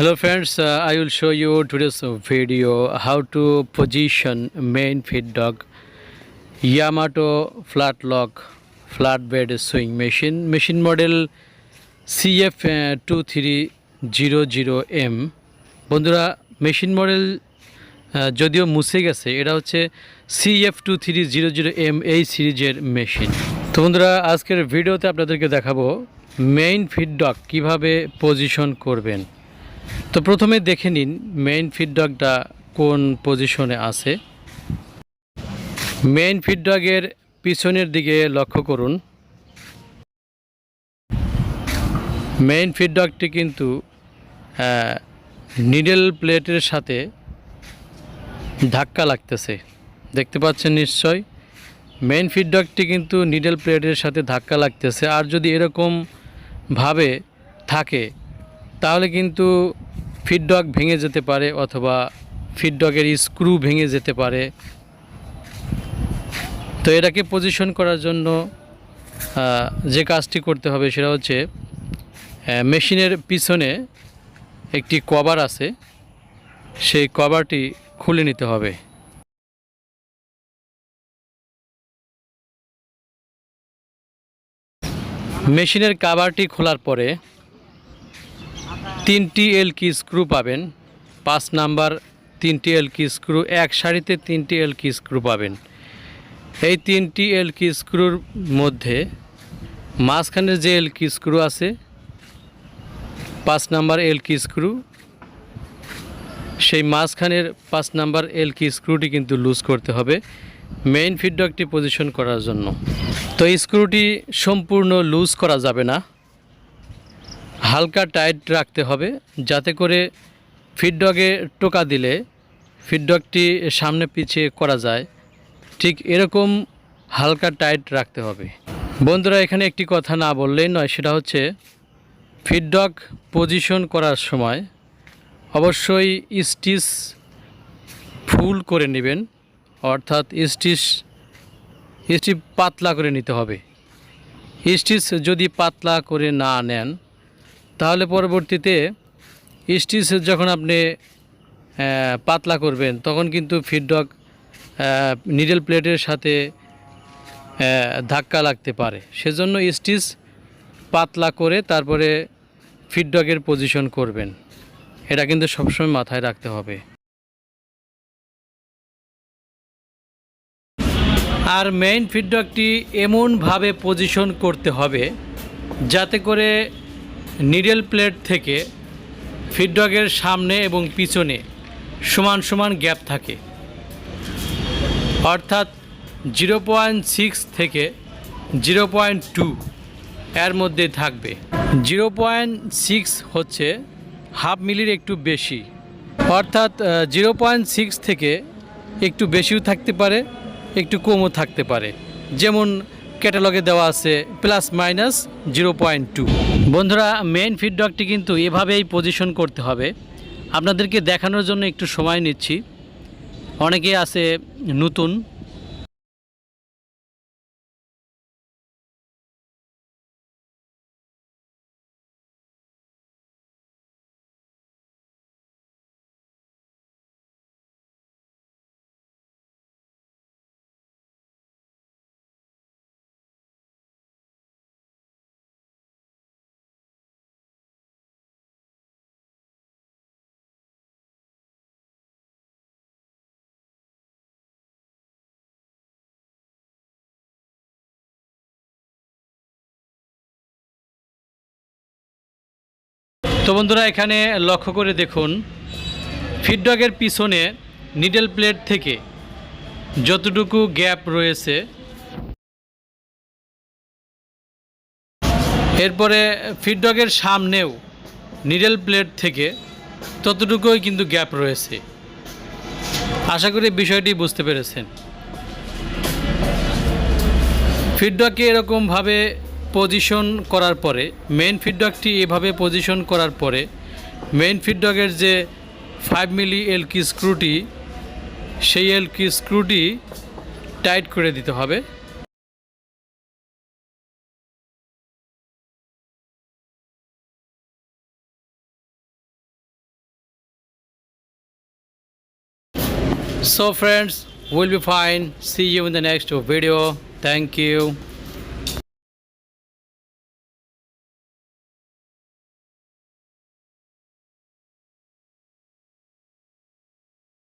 Hello friends, uh, I will show you today's video how to position main feed dog Yamato flat lock flatbed sewing machine machine model CF uh, 2300M বন্ধুরা machine model যদিও মুছে গেছে এটা হচ্ছে CF two three zero zero M এই সিরিজের machine তো বন্ধুরা আজকের ভিডিওতে আপনাদেরকে দেখাবো মেইন ফিডডক কীভাবে পজিশন করবেন তো প্রথমে দেখে নিন মেইন ফিডডকটা কোন পজিশনে আছে। মেইন ফিডডগের পিছনের দিকে লক্ষ্য করুন। মেইন ফিডডকটি কিন্তু নিডল প্লেটের সাথে ধাক্কা লাগতেছে। দেখতে পাচ্ছেন নিশ্চয়? মেইন ফিডডকটি কিন্তু নিডল প্লেটের সাথে ধাক্কা লাগতেছে। আর যদি এরকম ভাবে থাকে, তাহলে কিন্তু ফিডডক ভেঙে যেতে পারে অথবা ফিডডকের স্ক্রু ভেঙে যেতে পারে। তো এটাকে পজিশন করার জন্য যে কাজটি করতে হবে সেটা হচ্ছে মেশিনের পিছনে একটি কভার আছে। সেই কভারটি খুলে নিতে হবে। মেশিনের কাভারটি খোলার পরে তিনটি এল কি স্ক্রু পাবেন। পাঁচ নাম্বার তিনটি এল কি স্ক্রু, এক সারিতে তিনটি এল কি স্ক্রু পাবেন। এই তিনটি এল কি স্ক্রুর মধ্যে মাঝখানের যে এল কি স্ক্রু আছে, পাঁচ নাম্বার এল কি স্ক্রু, সেই মাঝখানের পাঁচ নাম্বার এল কি স্ক্রুটি কিন্তু লুজ করতে হবে মেইন ফিডডকটি পজিশন করার জন্য। তো এই স্ক্রুটি সম্পূর্ণ লুজ করা যাবে না। হালকা টাইট রাখতে হবে, যাতে করে ফিডডগে টোকা দিলে ফিডডগটি সামনে পিছিয়ে করা যায়। ঠিক এরকম হালকা টাইট রাখতে হবে। বন্ধুরা, এখানে একটি কথা না বললেই নয়, সেটা হচ্ছে ফিডডগ পজিশন করার সময় অবশ্যই স্টিচ ফুল করে নেবেন, অর্থাৎ স্টিচ স্টিচ পাতলা করে নিতে হবে। স্টিচ যদি পাতলা করে না নেন তাহলে পরবর্তীতে স্টিচ যখন আপনি পাতলা করবেন, তখন কিন্তু ফিডডক নিডেল প্লেটের সাথে ধাক্কা লাগতে পারে। সেজন্য স্টিচ পাতলা করে তারপরে ফিডডকের পজিশন করবেন। এটা কিন্তু সবসময় মাথায় রাখতে হবে। আর মেইন ফিডব্যাকটি এমনভাবে পজিশন করতে হবে, যাতে করে নিডল প্লেট থেকে ফিডডগের সামনে এবং পিছনে সমান সমান গ্যাপ থাকে। অর্থাৎ জিরো পয়েন্ট সিক্স থেকে জিরো পয়েন্ট টু এর মধ্যে থাকবে। জিরো পয়েন্ট সিক্স হচ্ছে হাফ মিলির একটু বেশি। অর্থাৎ জিরো পয়েন্ট সিক্স থেকে একটু বেশিও থাকতে পারে, একটু কমও থাকতে পারে। যেমন ক্যাটালগে দেওয়া আছে plus minus zero point two. বন্ধুরা মেইন ফিডব্যাকটি কিন্তু এভাবেই পজিশন করতে হবে। আপনাদেরকে দেখানোর জন্য একটু সময় নিচ্ছি। অনেকে আছে নতুন তো বন্ধুরা, এখানে লক্ষ্য করে দেখুন ফিডডগের পিছনে নিডেল প্লেট থেকে যতটুকু গ্যাপ রয়েছে, এরপরে ফিডডগের সামনেও নিডেল প্লেট থেকে ততটুকুই কিন্তু গ্যাপ রয়েছে। আশা করি বিষয়টি বুঝতে পেরেছেন। ফিডব্যাককে এরকমভাবে পজিশন করার পরে মেন ফিডডগটি এভাবে পজিশন করার পরে মেন ফিডডগের যে ফাইভ মিলি এলকি স্ক্রুটি সেই এলকি স্ক্রুটি টাইট করে দিতে হবে। So friends will be fine see you in the next video thank you